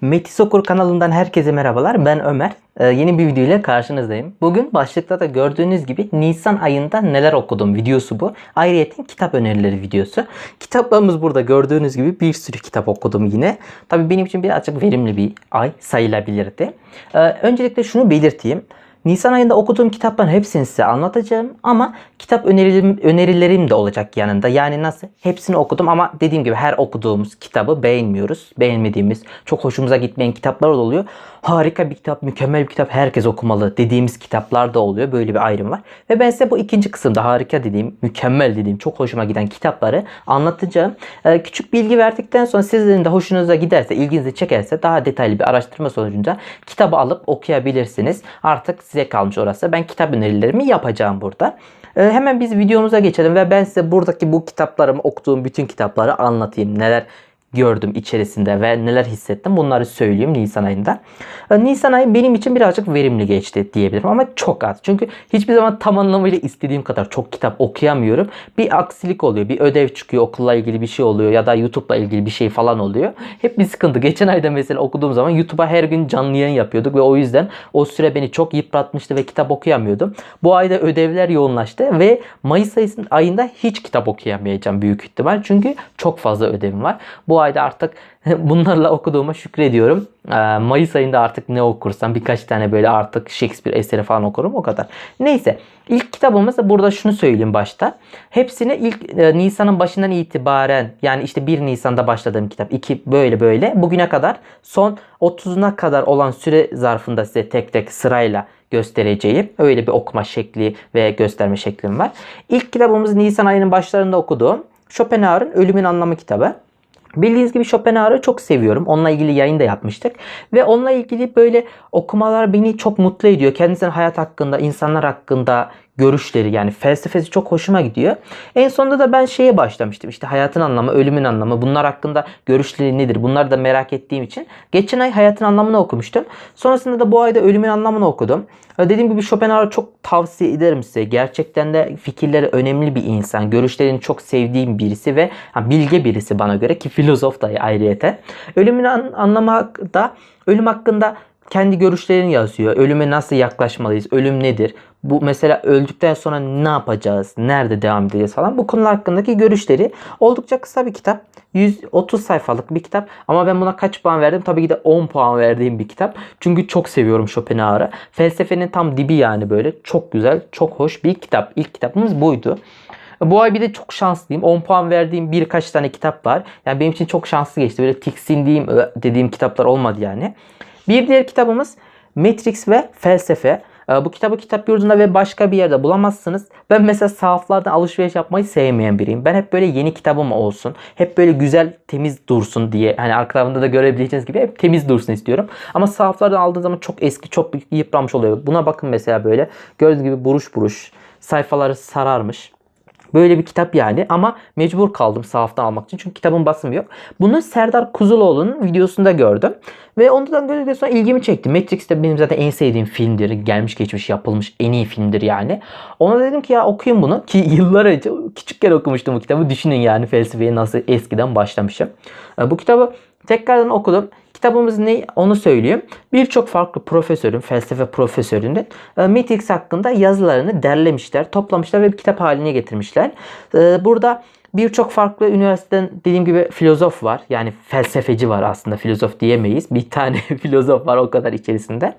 Metis Okur kanalından herkese merhabalar. Ben Ömer. Ee, yeni bir video ile karşınızdayım. Bugün başlıkta da gördüğünüz gibi Nisan ayında neler okudum videosu bu. Ayrıyeten kitap önerileri videosu. Kitaplarımız burada gördüğünüz gibi bir sürü kitap okudum yine. Tabii benim için birazcık verimli bir ay sayılabilirdi. Ee, öncelikle şunu belirteyim. Nisan ayında okuduğum kitapların hepsini size anlatacağım ama kitap önerilerim, önerilerim de olacak yanında. Yani nasıl? Hepsini okudum ama dediğim gibi her okuduğumuz kitabı beğenmiyoruz. Beğenmediğimiz, çok hoşumuza gitmeyen kitaplar oluyor. Harika bir kitap, mükemmel bir kitap, herkes okumalı dediğimiz kitaplar da oluyor. Böyle bir ayrım var. Ve ben size bu ikinci kısımda harika dediğim, mükemmel dediğim, çok hoşuma giden kitapları anlatacağım. Ee, küçük bilgi verdikten sonra sizlerin de hoşunuza giderse, ilginizi çekerse daha detaylı bir araştırma sonucunda kitabı alıp okuyabilirsiniz. Artık size kalmış orası. Ben kitap önerilerimi yapacağım burada. Ee, hemen biz videomuza geçelim ve ben size buradaki bu kitaplarımı okuduğum bütün kitapları anlatayım. Neler gördüm içerisinde ve neler hissettim bunları söyleyeyim Nisan ayında. Ee, Nisan ayı benim için birazcık verimli geçti diyebilirim ama çok az. Çünkü hiçbir zaman tam anlamıyla istediğim kadar çok kitap okuyamıyorum. Bir aksilik oluyor, bir ödev çıkıyor, okulla ilgili bir şey oluyor ya da YouTube'la ilgili bir şey falan oluyor. Hep bir sıkıntı. Geçen ayda mesela okuduğum zaman YouTube'a her gün canlı yayın yapıyorduk ve o yüzden o süre beni çok yıpratmıştı ve kitap okuyamıyordum. Bu ayda ödevler yoğunlaştı ve Mayıs ayında hiç kitap okuyamayacağım büyük ihtimal. Çünkü çok fazla ödevim var. Bu ayda artık bunlarla okuduğuma şükrediyorum. Ee, Mayıs ayında artık ne okursam birkaç tane böyle artık Shakespeare eseri falan okurum o kadar. Neyse ilk kitabımız da burada şunu söyleyeyim başta. Hepsini ilk e, Nisan'ın başından itibaren yani işte 1 Nisan'da başladığım kitap. iki böyle böyle bugüne kadar son 30'una kadar olan süre zarfında size tek tek sırayla göstereceğim. Öyle bir okuma şekli ve gösterme şeklim var. İlk kitabımız Nisan ayının başlarında okuduğum Schopenhauer'ın Ölümün Anlamı kitabı. Bildiğiniz gibi Schopenhauer'ı çok seviyorum. Onunla ilgili yayın da yapmıştık. Ve onunla ilgili böyle okumalar beni çok mutlu ediyor. Kendisinin hayat hakkında, insanlar hakkında görüşleri yani felsefesi çok hoşuma gidiyor. En sonunda da ben şeye başlamıştım. İşte hayatın anlamı, ölümün anlamı, bunlar hakkında görüşleri nedir? Bunları da merak ettiğim için geçen ay hayatın anlamını okumuştum. Sonrasında da bu ayda ölümün anlamını okudum. Dediğim gibi Schopenhauer'ı çok tavsiye ederim size. Gerçekten de fikirleri önemli bir insan. Görüşlerini çok sevdiğim birisi ve bilge birisi bana göre ki filozof da ayrıyeten. Ölümün an- anlamı da ölüm hakkında kendi görüşlerini yazıyor. Ölüme nasıl yaklaşmalıyız? Ölüm nedir? Bu mesela öldükten sonra ne yapacağız? Nerede devam edeceğiz falan. Bu konular hakkındaki görüşleri oldukça kısa bir kitap. 130 sayfalık bir kitap. Ama ben buna kaç puan verdim? Tabii ki de 10 puan verdiğim bir kitap. Çünkü çok seviyorum Schopenhauer'ı. Felsefenin tam dibi yani böyle. Çok güzel, çok hoş bir kitap. İlk kitabımız buydu. Bu ay bir de çok şanslıyım. 10 puan verdiğim birkaç tane kitap var. Yani benim için çok şanslı geçti. Böyle tiksindiğim dediğim kitaplar olmadı yani. Bir diğer kitabımız Matrix ve Felsefe. Ee, Bu kitabı kitap yurdunda ve başka bir yerde bulamazsınız. Ben mesela sahaflardan alışveriş yapmayı sevmeyen biriyim. Ben hep böyle yeni kitabım olsun. Hep böyle güzel temiz dursun diye. Hani arka tarafında da görebileceğiniz gibi hep temiz dursun istiyorum. Ama sahaflardan aldığım zaman çok eski, çok yıpranmış oluyor. Buna bakın mesela böyle. Gördüğünüz gibi buruş buruş. Sayfaları sararmış. Böyle bir kitap yani ama mecbur kaldım sahaftan almak için çünkü kitabın basımı yok. Bunu Serdar Kuzuloğlu'nun videosunda gördüm. Ve ondan gördükten sonra ilgimi çekti. Matrix de benim zaten en sevdiğim filmdir. Gelmiş geçmiş yapılmış en iyi filmdir yani. Ona dedim ki ya okuyayım bunu. Ki yıllar önce küçükken okumuştum bu kitabı. Düşünün yani felsefeye nasıl eskiden başlamışım. Bu kitabı tekrardan okudum. Kitabımız ne onu söyleyeyim. Birçok farklı profesörün, felsefe profesörünün e, Matrix hakkında yazılarını derlemişler, toplamışlar ve bir kitap haline getirmişler. E, burada birçok farklı üniversiteden dediğim gibi filozof var. Yani felsefeci var aslında filozof diyemeyiz. Bir tane filozof var o kadar içerisinde.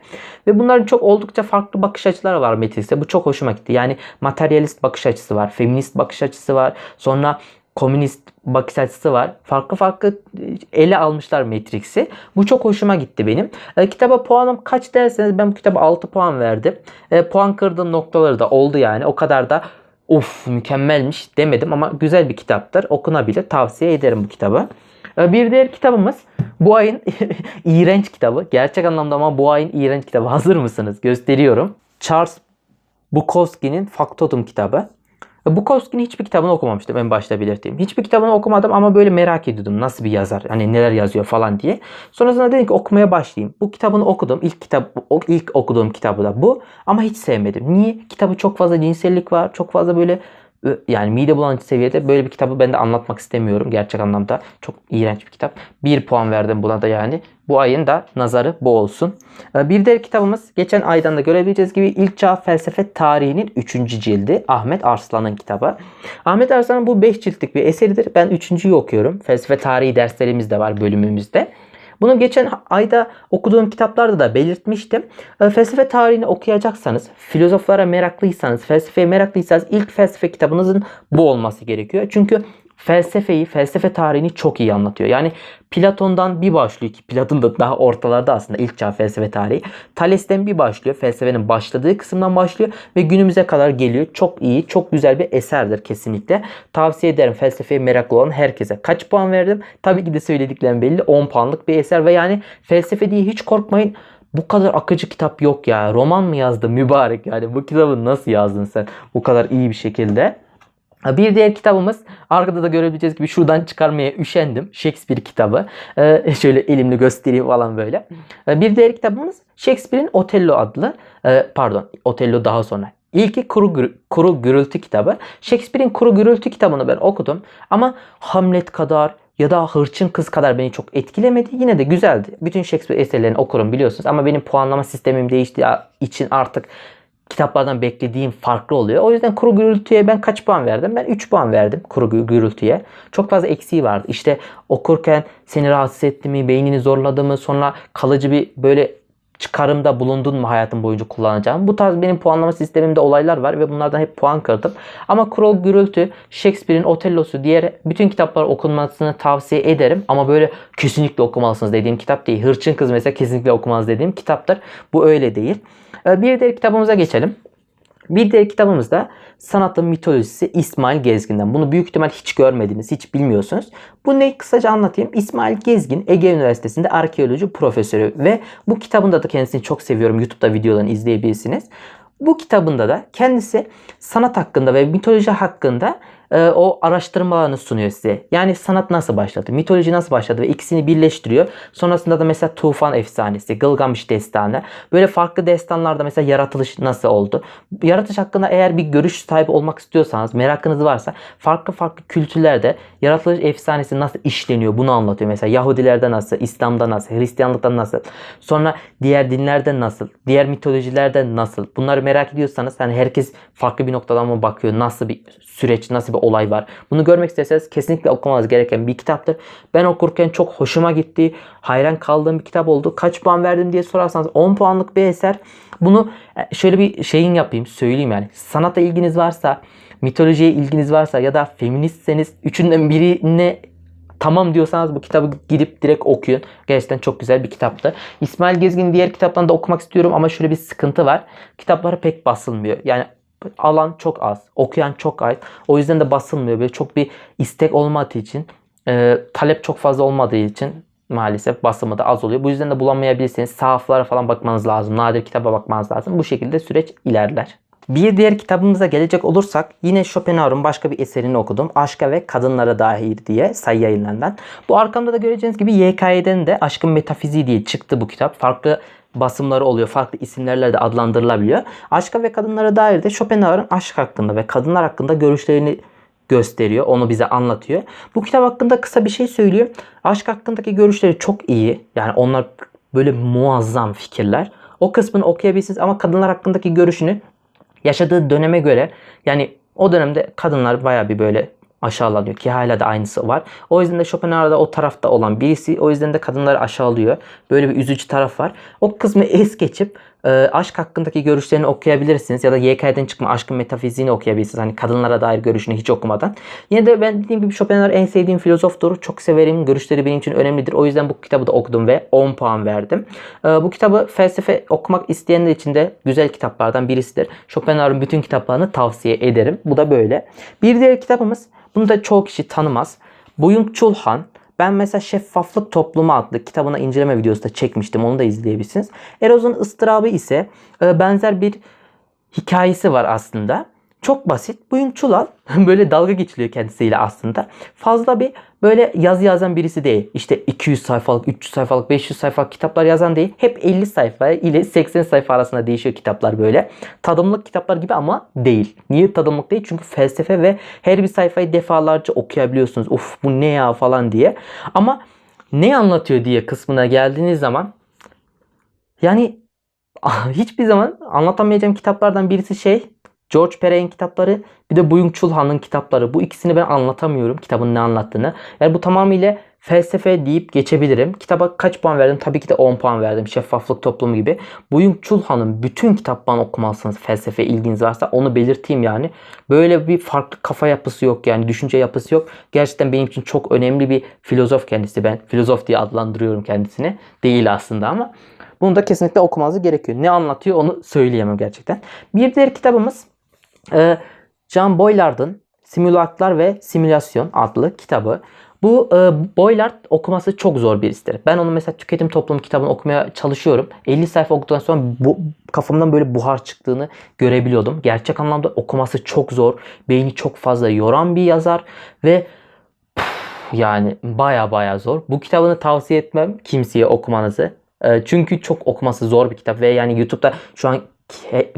Ve bunların çok oldukça farklı bakış açıları var Matrix'te. Bu çok hoşuma gitti. Yani materyalist bakış açısı var, feminist bakış açısı var. Sonra komünist bakış açısı var. Farklı farklı ele almışlar Matrix'i. Bu çok hoşuma gitti benim. E, kitaba puanım kaç derseniz ben bu kitaba 6 puan verdim. E, puan kırdığım noktaları da oldu yani. O kadar da of mükemmelmiş demedim ama güzel bir kitaptır. Okunabilir. Tavsiye ederim bu kitabı. E, bir diğer kitabımız bu ayın iğrenç kitabı. Gerçek anlamda ama bu ayın iğrenç kitabı. Hazır mısınız? Gösteriyorum. Charles Bukowski'nin Factotum kitabı. Bukowski'nin hiçbir kitabını okumamıştım en başta belirteyim. Hiçbir kitabını okumadım ama böyle merak ediyordum nasıl bir yazar, hani neler yazıyor falan diye. Sonrasında dedim ki okumaya başlayayım. Bu kitabını okudum. İlk kitap ilk okuduğum kitabı da bu ama hiç sevmedim. Niye? Kitabı çok fazla cinsellik var. Çok fazla böyle Yani mide bulandırıcı seviyede böyle bir kitabı ben de anlatmak istemiyorum gerçek anlamda. Çok iğrenç bir kitap. 1 puan verdim buna da yani. Bu ayın da nazarı bu olsun. Bir diğer kitabımız geçen aydan da görebileceğiz gibi İlk Çağ Felsefe Tarihi'nin 3. cildi Ahmet Arslan'ın kitabı. Ahmet Arslan'ın bu 5 ciltlik bir eseridir. Ben 3.'yü okuyorum. Felsefe tarihi derslerimiz de var bölümümüzde. Bunu geçen ayda okuduğum kitaplarda da belirtmiştim. E, Felsefe tarihini okuyacaksanız, filozoflara meraklıysanız, felsefeye meraklıysanız ilk felsefe kitabınızın bu olması gerekiyor. Çünkü felsefeyi, felsefe tarihini çok iyi anlatıyor. Yani Platon'dan bir başlıyor ki Platon da daha ortalarda aslında ilk çağ felsefe tarihi. Thales'ten bir başlıyor. Felsefenin başladığı kısımdan başlıyor ve günümüze kadar geliyor. Çok iyi, çok güzel bir eserdir kesinlikle. Tavsiye ederim felsefeye meraklı olan herkese. Kaç puan verdim? Tabii ki de söylediklerim belli. 10 puanlık bir eser ve yani felsefe diye hiç korkmayın. Bu kadar akıcı kitap yok ya. Roman mı yazdı mübarek yani. Bu kitabı nasıl yazdın sen? Bu kadar iyi bir şekilde. Bir diğer kitabımız arkada da görebileceğiz gibi şuradan çıkarmaya üşendim. Shakespeare kitabı. Ee, şöyle elimle göstereyim falan böyle. Ee, bir diğer kitabımız Shakespeare'in Otello adlı. e, pardon Otello daha sonra. İlki Kuru, Kuru Gürültü kitabı. Shakespeare'in Kuru Gürültü kitabını ben okudum. Ama Hamlet kadar ya da Hırçın Kız kadar beni çok etkilemedi. Yine de güzeldi. Bütün Shakespeare eserlerini okurum biliyorsunuz. Ama benim puanlama sistemim değiştiği için artık kitaplardan beklediğim farklı oluyor. O yüzden kuru gürültüye ben kaç puan verdim? Ben 3 puan verdim kuru gü- gürültüye. Çok fazla eksiği vardı. İşte okurken seni rahatsız etti mi, beynini zorladı mı, sonra kalıcı bir böyle çıkarımda bulundun mu hayatın boyunca kullanacağım. Bu tarz benim puanlama sistemimde olaylar var ve bunlardan hep puan kırdım. Ama Kuru Gürültü, Shakespeare'in Otello'su diğer bütün kitaplar okunmasını tavsiye ederim. Ama böyle kesinlikle okumalısınız dediğim kitap değil. Hırçın Kız mesela kesinlikle okumanız dediğim kitaptır. Bu öyle değil. Ee, Bir diğer kitabımıza geçelim. Bir diğer kitabımız da Sanatın Mitolojisi İsmail Gezgin'den. Bunu büyük ihtimal hiç görmediniz, hiç bilmiyorsunuz. Bu ne kısaca anlatayım. İsmail Gezgin Ege Üniversitesi'nde arkeoloji profesörü ve bu kitabında da kendisini çok seviyorum. YouTube'da videolarını izleyebilirsiniz. Bu kitabında da kendisi sanat hakkında ve mitoloji hakkında e, o araştırmalarını sunuyor size. Yani sanat nasıl başladı, mitoloji nasıl başladı ve ikisini birleştiriyor. Sonrasında da mesela Tufan Efsanesi, Gılgamış Destanı, böyle farklı destanlarda mesela yaratılış nasıl oldu? Yaratılış hakkında eğer bir görüş sahibi olmak istiyorsanız, merakınız varsa farklı farklı kültürlerde yaratılış efsanesi nasıl işleniyor bunu anlatıyor. Mesela Yahudilerde nasıl, İslam'da nasıl, Hristiyanlıkta nasıl, sonra diğer dinlerde nasıl, diğer mitolojilerde nasıl? Bunları merak ediyorsanız hani herkes farklı bir noktadan mı bakıyor? Nasıl bir süreç, nasıl bir olay var? Bunu görmek isterseniz kesinlikle okumanız gereken bir kitaptır. Ben okurken çok hoşuma gitti. Hayran kaldığım bir kitap oldu. Kaç puan verdim diye sorarsanız 10 puanlık bir eser. Bunu e, şöyle bir şeyin yapayım, söyleyeyim yani. Sanata ilginiz varsa, mitolojiye ilginiz varsa ya da feministseniz üçünden birine tamam diyorsanız bu kitabı gidip direkt okuyun. Gerçekten çok güzel bir kitaptı. İsmail Gezgin'in diğer kitaplarını da okumak istiyorum ama şöyle bir sıkıntı var. Kitapları pek basılmıyor. Yani alan çok az. Okuyan çok az. O yüzden de basılmıyor. Böyle çok bir istek olmadığı için e, talep çok fazla olmadığı için maalesef basımı da az oluyor. Bu yüzden de bulamayabilirseniz sahaflara falan bakmanız lazım. Nadir kitaba bakmanız lazım. Bu şekilde süreç ilerler. Bir diğer kitabımıza gelecek olursak yine Schopenhauer'un başka bir eserini okudum. Aşka ve Kadınlara Dair diye sayı yayınlarından. Bu arkamda da göreceğiniz gibi YKY'den de Aşkın Metafiziği diye çıktı bu kitap. Farklı basımları oluyor. Farklı isimlerle de adlandırılabiliyor. Aşka ve Kadınlara Dair de Schopenhauer'ın aşk hakkında ve kadınlar hakkında görüşlerini gösteriyor. Onu bize anlatıyor. Bu kitap hakkında kısa bir şey söylüyor. Aşk hakkındaki görüşleri çok iyi. Yani onlar böyle muazzam fikirler. O kısmını okuyabilirsiniz ama kadınlar hakkındaki görüşünü yaşadığı döneme göre yani o dönemde kadınlar baya bir böyle aşağılanıyor ki hala da aynısı var. O yüzden de Schopenhauer'da o tarafta olan birisi o yüzden de kadınları aşağılıyor. Böyle bir üzücü taraf var. O kısmı es geçip e, aşk hakkındaki görüşlerini okuyabilirsiniz ya da YK'den çıkma aşkın metafiziğini okuyabilirsiniz. Hani kadınlara dair görüşünü hiç okumadan. Yine de ben dediğim gibi Schopenhauer en sevdiğim filozoftur. Çok severim. Görüşleri benim için önemlidir. O yüzden bu kitabı da okudum ve 10 puan verdim. E, bu kitabı felsefe okumak isteyenler için de güzel kitaplardan birisidir. Schopenhauer'ın bütün kitaplarını tavsiye ederim. Bu da böyle. Bir diğer kitabımız bunu da çoğu kişi tanımaz. Byung Chul Han. Ben mesela Şeffaflık Toplumu adlı kitabına inceleme videosu da çekmiştim. Onu da izleyebilirsiniz. Eroz'un ıstırabı ise e, benzer bir hikayesi var aslında. Çok basit. Buyung Chulal böyle dalga geçiliyor kendisiyle aslında. Fazla bir böyle yazı yazan birisi değil. İşte 200 sayfalık, 300 sayfalık, 500 sayfalık kitaplar yazan değil. Hep 50 sayfa ile 80 sayfa arasında değişiyor kitaplar böyle. Tadımlık kitaplar gibi ama değil. Niye tadımlık değil? Çünkü felsefe ve her bir sayfayı defalarca okuyabiliyorsunuz. Uf bu ne ya falan diye. Ama ne anlatıyor diye kısmına geldiğiniz zaman yani hiçbir zaman anlatamayacağım kitaplardan birisi şey George Perey'in kitapları bir de Byung Chul Han'ın kitapları. Bu ikisini ben anlatamıyorum kitabın ne anlattığını. Yani bu tamamıyla felsefe deyip geçebilirim. Kitaba kaç puan verdim? Tabii ki de 10 puan verdim. Şeffaflık toplumu gibi. Byung Chul Han'ın bütün kitaplarını okumalısınız felsefe ilginiz varsa onu belirteyim yani. Böyle bir farklı kafa yapısı yok yani düşünce yapısı yok. Gerçekten benim için çok önemli bir filozof kendisi. Ben filozof diye adlandırıyorum kendisini. Değil aslında ama bunu da kesinlikle okumanız gerekiyor. Ne anlatıyor onu söyleyemem gerçekten. Bir diğer kitabımız e, John Boylard'ın Simülaklar ve Simülasyon adlı kitabı. Bu e, Boylard okuması çok zor birisidir. Ben onu mesela tüketim toplumu kitabını okumaya çalışıyorum. 50 sayfa okuduktan sonra bu kafamdan böyle buhar çıktığını görebiliyordum. Gerçek anlamda okuması çok zor. Beyni çok fazla yoran bir yazar ve yani baya baya zor. Bu kitabını tavsiye etmem kimseye okumanızı. E, çünkü çok okuması zor bir kitap ve yani YouTube'da şu an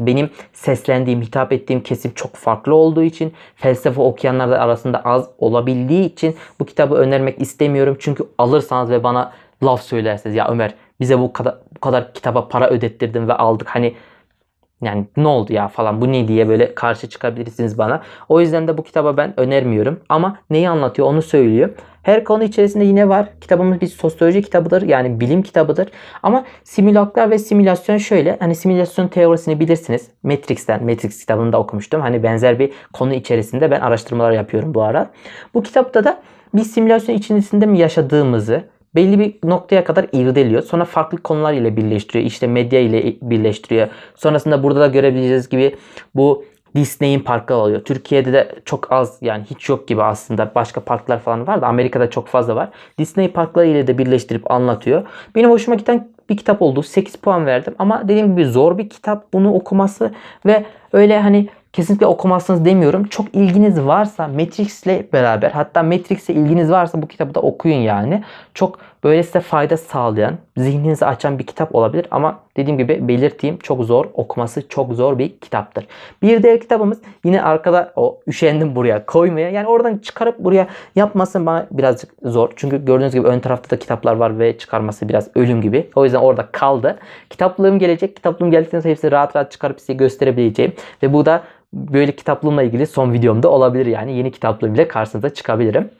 benim seslendiğim, hitap ettiğim kesim çok farklı olduğu için felsefe okuyanlar da arasında az olabildiği için bu kitabı önermek istemiyorum. Çünkü alırsanız ve bana laf söylerseniz ya Ömer bize bu kadar bu kadar kitaba para ödettirdin ve aldık. Hani yani ne oldu ya falan bu ne diye böyle karşı çıkabilirsiniz bana. O yüzden de bu kitaba ben önermiyorum. Ama neyi anlatıyor onu söylüyor. Her konu içerisinde yine var. Kitabımız bir sosyoloji kitabıdır. Yani bilim kitabıdır. Ama simülaklar ve simülasyon şöyle. Hani simülasyon teorisini bilirsiniz. Matrix'ten, Matrix kitabını da okumuştum. Hani benzer bir konu içerisinde ben araştırmalar yapıyorum bu ara. Bu kitapta da bir simülasyon içerisinde mi yaşadığımızı, belli bir noktaya kadar irdeliyor. Sonra farklı konular ile birleştiriyor. İşte medya ile birleştiriyor. Sonrasında burada da görebileceğiz gibi bu Disney'in parkları oluyor. Türkiye'de de çok az yani hiç yok gibi aslında. Başka parklar falan var da Amerika'da çok fazla var. Disney parkları ile de birleştirip anlatıyor. Benim hoşuma giden bir kitap oldu. 8 puan verdim ama dediğim gibi zor bir kitap bunu okuması ve öyle hani kesinlikle okumazsınız demiyorum. Çok ilginiz varsa Matrix'le beraber hatta Matrix'e ilginiz varsa bu kitabı da okuyun yani. Çok böyle size fayda sağlayan, zihninizi açan bir kitap olabilir ama dediğim gibi belirteyim çok zor, okuması çok zor bir kitaptır. Bir diğer kitabımız yine arkada o üşendim buraya koymaya. Yani oradan çıkarıp buraya yapması bana birazcık zor. Çünkü gördüğünüz gibi ön tarafta da kitaplar var ve çıkarması biraz ölüm gibi. O yüzden orada kaldı. Kitaplığım gelecek. Kitaplığım geldikten sonra hepsini rahat rahat çıkarıp size gösterebileceğim. Ve bu da böyle kitaplığımla ilgili son videomda olabilir yani. Yeni kitaplığım ile karşınıza çıkabilirim.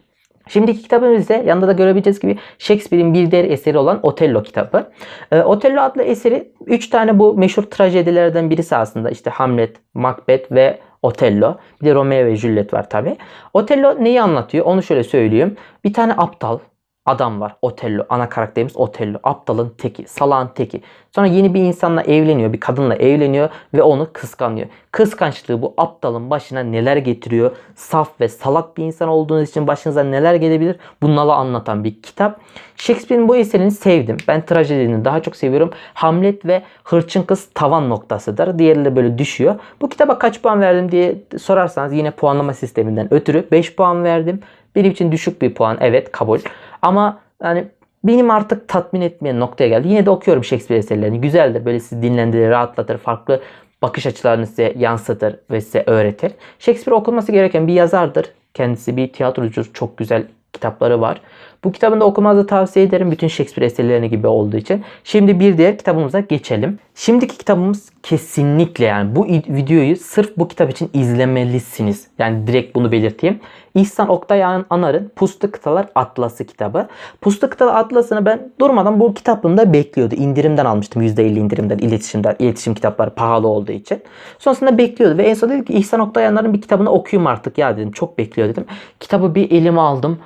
Şimdiki kitabımız ise yanında da görebileceğiz gibi Shakespeare'in bir diğer eseri olan Otello kitabı. Ee, Otello adlı eseri 3 tane bu meşhur trajedilerden birisi aslında. İşte Hamlet, Macbeth ve Otello. Bir de Romeo ve Juliet var tabi. Otello neyi anlatıyor? Onu şöyle söyleyeyim. Bir tane aptal adam var. Otello. Ana karakterimiz Otello. Aptalın teki. Salağın teki. Sonra yeni bir insanla evleniyor. Bir kadınla evleniyor ve onu kıskanıyor. Kıskançlığı bu aptalın başına neler getiriyor? Saf ve salak bir insan olduğunuz için başınıza neler gelebilir? Bunları anlatan bir kitap. Shakespeare'in bu eserini sevdim. Ben trajedini daha çok seviyorum. Hamlet ve Hırçın Kız tavan noktasıdır. Diğerleri böyle düşüyor. Bu kitaba kaç puan verdim diye sorarsanız yine puanlama sisteminden ötürü 5 puan verdim. Benim için düşük bir puan. Evet kabul. Ama yani benim artık tatmin etmeyen noktaya geldi. Yine de okuyorum Shakespeare eserlerini. Güzeldir. Böyle sizi dinlendirir, rahatlatır. Farklı bakış açılarını size yansıtır ve size öğretir. Shakespeare okunması gereken bir yazardır. Kendisi bir tiyatrocu. Çok güzel kitapları var. Bu kitabını da okumanızı tavsiye ederim. Bütün Shakespeare eserlerini gibi olduğu için. Şimdi bir diğer kitabımıza geçelim. Şimdiki kitabımız kesinlikle yani bu videoyu sırf bu kitap için izlemelisiniz. Yani direkt bunu belirteyim. İhsan Oktay Anar'ın Puslu Kıtalar Atlası kitabı. Puslu Kıtalar Atlası'nı ben durmadan bu kitaplığımda bekliyordu. İndirimden almıştım. %50 indirimden iletişimden. iletişim kitapları pahalı olduğu için. Sonrasında bekliyordu ve en son dedim ki İhsan Oktay Anar'ın bir kitabını okuyayım artık ya dedim. Çok bekliyor dedim. Kitabı bir elime aldım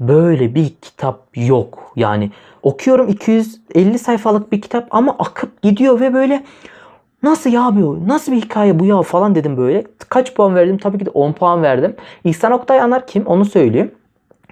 böyle bir kitap yok. Yani okuyorum 250 sayfalık bir kitap ama akıp gidiyor ve böyle nasıl ya bu? Nasıl bir hikaye bu ya falan dedim böyle. Kaç puan verdim? Tabii ki de 10 puan verdim. İhsan Oktay Anar kim? Onu söyleyeyim.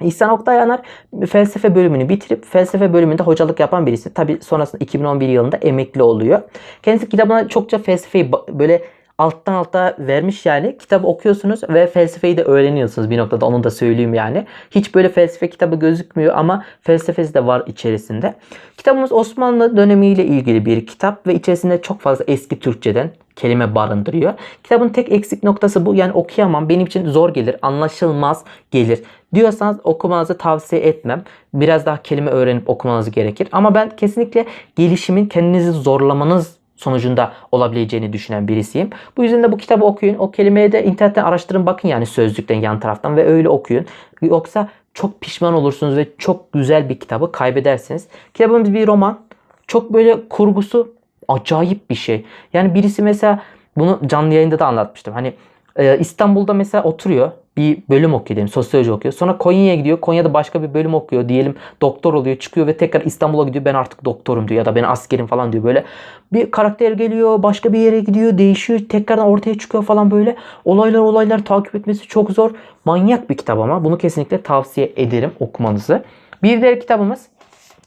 İhsan Oktay Anar felsefe bölümünü bitirip felsefe bölümünde hocalık yapan birisi. Tabi sonrasında 2011 yılında emekli oluyor. Kendisi kitabına çokça felsefeyi böyle alttan alta vermiş yani. Kitabı okuyorsunuz ve felsefeyi de öğreniyorsunuz bir noktada onu da söyleyeyim yani. Hiç böyle felsefe kitabı gözükmüyor ama felsefesi de var içerisinde. Kitabımız Osmanlı dönemiyle ilgili bir kitap ve içerisinde çok fazla eski Türkçeden kelime barındırıyor. Kitabın tek eksik noktası bu. Yani okuyamam. Benim için zor gelir. Anlaşılmaz gelir. Diyorsanız okumanızı tavsiye etmem. Biraz daha kelime öğrenip okumanız gerekir. Ama ben kesinlikle gelişimin kendinizi zorlamanız sonucunda olabileceğini düşünen birisiyim. Bu yüzden de bu kitabı okuyun. O kelimeyi de internetten araştırın bakın yani sözlükten yan taraftan ve öyle okuyun. Yoksa çok pişman olursunuz ve çok güzel bir kitabı kaybedersiniz. Kitabımız bir roman. Çok böyle kurgusu acayip bir şey. Yani birisi mesela bunu canlı yayında da anlatmıştım. Hani e, İstanbul'da mesela oturuyor bir bölüm okuyor diyelim sosyoloji okuyor. Sonra Konya'ya gidiyor. Konya'da başka bir bölüm okuyor diyelim. Doktor oluyor çıkıyor ve tekrar İstanbul'a gidiyor. Ben artık doktorum diyor ya da ben askerim falan diyor. Böyle bir karakter geliyor başka bir yere gidiyor değişiyor. Tekrardan ortaya çıkıyor falan böyle. Olaylar olaylar takip etmesi çok zor. Manyak bir kitap ama bunu kesinlikle tavsiye ederim okumanızı. Bir diğer kitabımız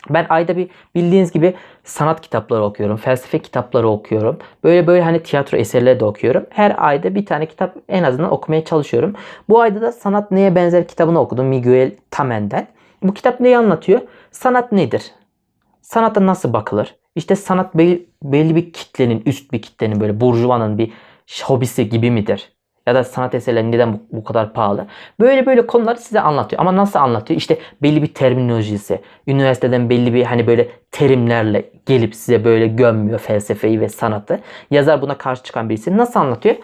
ben ayda bir bildiğiniz gibi sanat kitapları okuyorum, felsefe kitapları okuyorum. Böyle böyle hani tiyatro eserleri de okuyorum. Her ayda bir tane kitap en azından okumaya çalışıyorum. Bu ayda da Sanat Neye Benzer kitabını okudum Miguel Tamen'den. Bu kitap neyi anlatıyor? Sanat nedir? Sanata nasıl bakılır? İşte sanat belli, bir kitlenin, üst bir kitlenin böyle burjuvanın bir hobisi gibi midir? Ya da sanat eserleri neden bu, kadar pahalı? Böyle böyle konuları size anlatıyor. Ama nasıl anlatıyor? İşte belli bir terminolojisi. Üniversiteden belli bir hani böyle terimlerle gelip size böyle gömmüyor felsefeyi ve sanatı. Yazar buna karşı çıkan birisi. Nasıl anlatıyor?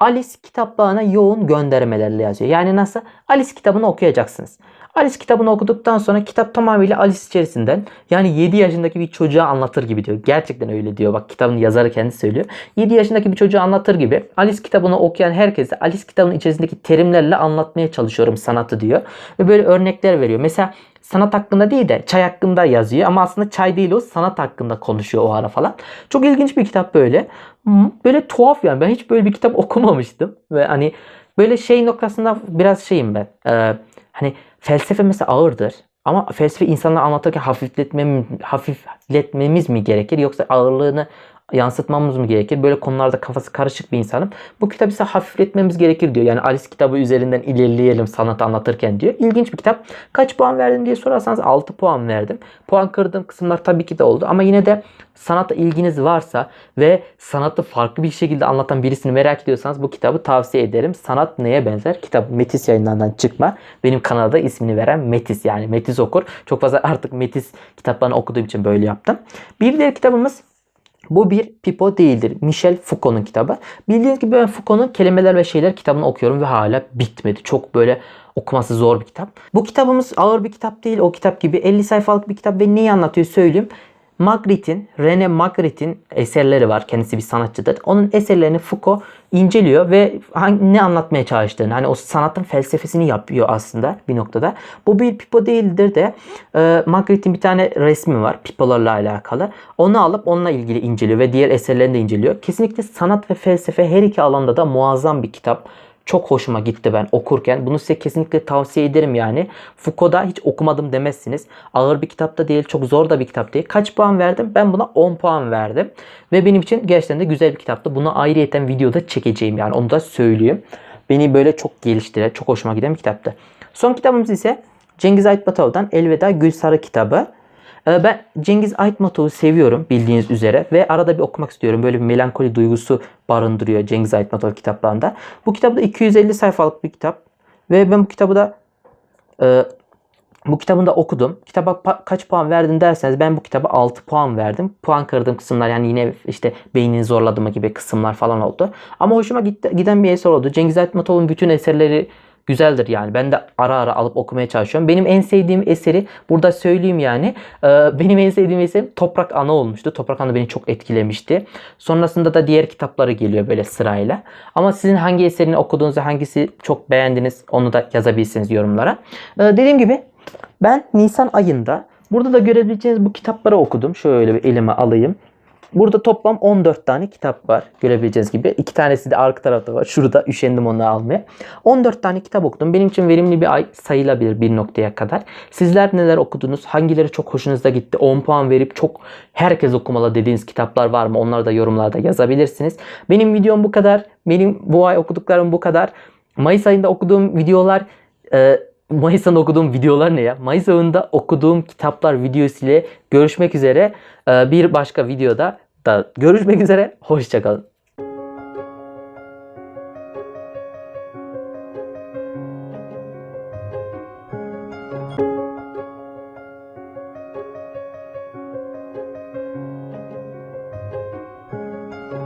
Alice kitaplarına yoğun göndermelerle yazıyor. Yani nasıl? Alice kitabını okuyacaksınız. Alice kitabını okuduktan sonra kitap tamamıyla Alice içerisinden yani 7 yaşındaki bir çocuğa anlatır gibi diyor. Gerçekten öyle diyor. Bak kitabın yazarı kendisi söylüyor. 7 yaşındaki bir çocuğa anlatır gibi Alice kitabını okuyan herkese Alice kitabının içerisindeki terimlerle anlatmaya çalışıyorum sanatı diyor. Ve böyle örnekler veriyor. Mesela sanat hakkında değil de çay hakkında yazıyor ama aslında çay değil o sanat hakkında konuşuyor o ara falan. Çok ilginç bir kitap böyle. Böyle tuhaf yani ben hiç böyle bir kitap okumamıştım ve hani böyle şey noktasında biraz şeyim ben. Ee, hani felsefe mesela ağırdır. Ama felsefe insanlara anlatırken hafifletmem, hafifletmemiz mi gerekir yoksa ağırlığını yansıtmamız mı gerekir? Böyle konularda kafası karışık bir insanım. Bu kitabı ise hafifletmemiz gerekir diyor. Yani Alice kitabı üzerinden ilerleyelim sanat anlatırken diyor. İlginç bir kitap. Kaç puan verdim diye sorarsanız 6 puan verdim. Puan kırdığım kısımlar tabii ki de oldu. Ama yine de sanata ilginiz varsa ve sanatı farklı bir şekilde anlatan birisini merak ediyorsanız bu kitabı tavsiye ederim. Sanat neye benzer? Kitap Metis yayınlarından çıkma. Benim kanalda ismini veren Metis yani Metis okur. Çok fazla artık Metis kitaplarını okuduğum için böyle yaptım. Bir diğer kitabımız bu bir pipo değildir. Michel Foucault'un kitabı. Bildiğiniz gibi ben Foucault'un Kelimeler ve Şeyler kitabını okuyorum ve hala bitmedi. Çok böyle okuması zor bir kitap. Bu kitabımız ağır bir kitap değil. O kitap gibi 50 sayfalık bir kitap ve neyi anlatıyor söyleyeyim. Magritte'in, René Magritte'in eserleri var. Kendisi bir sanatçıdır. Onun eserlerini Foucault inceliyor ve ne anlatmaya çalıştığını, hani o sanatın felsefesini yapıyor aslında bir noktada. Bu bir pipo değildir de e, Magritte'in bir tane resmi var pipolarla alakalı. Onu alıp onunla ilgili inceliyor ve diğer eserlerini de inceliyor. Kesinlikle sanat ve felsefe her iki alanda da muazzam bir kitap. Çok hoşuma gitti ben okurken. Bunu size kesinlikle tavsiye ederim yani. Foucault'da hiç okumadım demezsiniz. Ağır bir kitap da değil, çok zor da bir kitap değil. Kaç puan verdim? Ben buna 10 puan verdim. Ve benim için gerçekten de güzel bir kitaptı. Bunu ayrıyeten videoda çekeceğim yani onu da söyleyeyim. Beni böyle çok geliştiren, çok hoşuma giden bir kitaptı. Son kitabımız ise Cengiz Aytmatov'dan Elveda Gül Sarı kitabı. Ee, ben Cengiz Aytmatov'u seviyorum bildiğiniz üzere ve arada bir okumak istiyorum. Böyle bir melankoli duygusu barındırıyor Cengiz Aytmatov kitaplarında. Bu kitap da 250 sayfalık bir kitap ve ben bu kitabı da e, bu kitabını da okudum. Kitaba kaç puan verdin derseniz ben bu kitaba 6 puan verdim. Puan kırdığım kısımlar yani yine işte beynini zorladığım gibi kısımlar falan oldu. Ama hoşuma gitti, giden bir eser oldu. Cengiz Aytmatov'un bütün eserleri güzeldir yani. Ben de ara ara alıp okumaya çalışıyorum. Benim en sevdiğim eseri burada söyleyeyim yani. Ee, benim en sevdiğim eserim Toprak Ana olmuştu. Toprak Ana beni çok etkilemişti. Sonrasında da diğer kitapları geliyor böyle sırayla. Ama sizin hangi eserini okuduğunuzu, hangisi çok beğendiniz onu da yazabilirsiniz yorumlara. Ee, dediğim gibi ben Nisan ayında burada da görebileceğiniz bu kitapları okudum. Şöyle bir elime alayım. Burada toplam 14 tane kitap var. Görebileceğiniz gibi. iki tanesi de arka tarafta var. Şurada üşendim onları almaya. 14 tane kitap okudum. Benim için verimli bir ay sayılabilir bir noktaya kadar. Sizler neler okudunuz? Hangileri çok hoşunuza gitti? 10 puan verip çok herkes okumalı dediğiniz kitaplar var mı? Onları da yorumlarda yazabilirsiniz. Benim videom bu kadar. Benim bu ay okuduklarım bu kadar. Mayıs ayında okuduğum videolar e, Mayıs ayında okuduğum videolar ne ya? Mayıs ayında okuduğum kitaplar videosu ile görüşmek üzere. E, bir başka videoda da görüşmek üzere. Hoşçakalın.